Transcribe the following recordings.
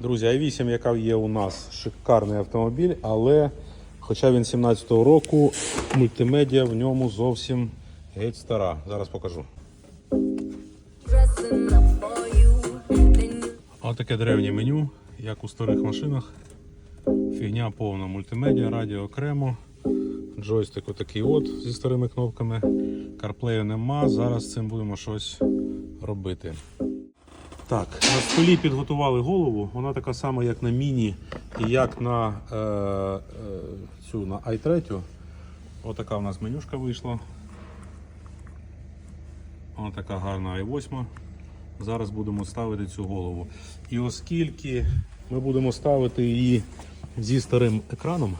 Друзі, i8, яка є у нас, шикарний автомобіль, але хоча він 17-го року, мультимедіа в ньому зовсім геть стара. Зараз покажу. Отаке древнє меню, як у старих машинах. Фігня повна мультимедіа, радіо окремо. Джойстик отакий от зі старими кнопками. Карплею нема. Зараз з цим будемо щось робити. Так, на столі підготували голову. Вона така сама, як на міні і як на е, е, цю на i3. Отака у нас менюшка вийшла. Ось така гарна i8. Зараз будемо ставити цю голову. І оскільки ми будемо ставити її зі старим екраном,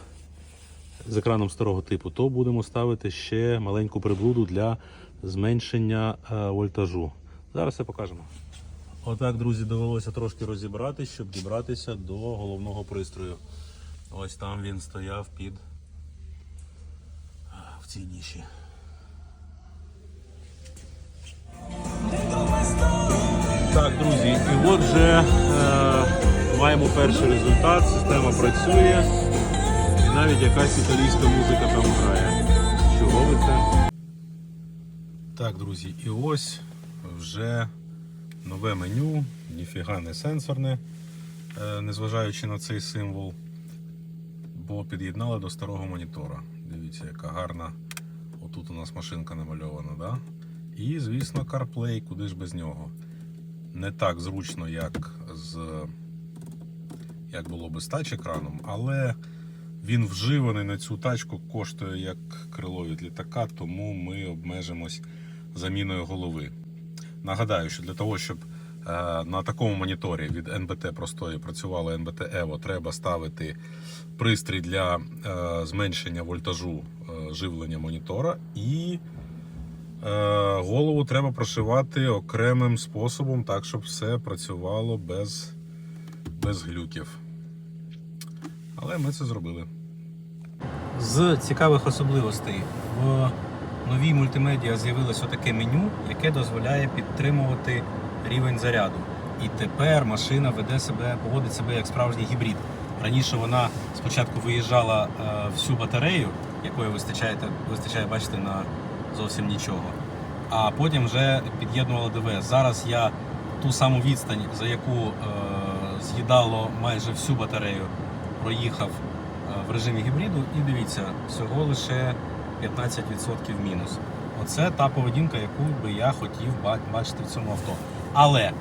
з екраном старого типу, то будемо ставити ще маленьку приблуду для зменшення е, вольтажу. Зараз все покажемо. Отак, друзі, довелося трошки розібратися, щоб дібратися до головного пристрою. Ось там він стояв під в цій ніші. Так, друзі, і от вже е, маємо перший результат. Система працює. І навіть якась італійська музика там грає. Чого ви це? Так, друзі, і ось вже нове меню, ніфіга не сенсорне, е, незважаючи на цей символ. Бо під'єднали до старого монітора. Дивіться, яка гарна. Отут у нас машинка намальована, да? І, звісно, CarPlay, куди ж без нього. Не так зручно, як з як було би з тач-екраном, але він вживаний на цю тачку коштує як крило від літака, тому ми обмежимось заміною голови. Нагадаю, що для того, щоб е, на такому моніторі від NBT простої працювало NBT Evo, треба ставити пристрій для е, зменшення вольтажу е, живлення монітора і Голову треба прошивати окремим способом, так, щоб все працювало без, без глюків. Але ми це зробили. З цікавих особливостей в новій мультимедіа з'явилось таке меню, яке дозволяє підтримувати рівень заряду. І тепер машина веде себе, поводить себе як справжній гібрид. Раніше вона спочатку виїжджала е, всю батарею, якої вистачає, вистачає, бачите, на зовсім нічого. А потім вже під'єднувала ДВС. Зараз я ту саму відстань, за яку е, з'їдало майже всю батарею, проїхав е, в режимі гібриду, і дивіться, всього лише 15% мінус. Оце та поведінка, яку би я хотів бачити в цьому авто. Але е,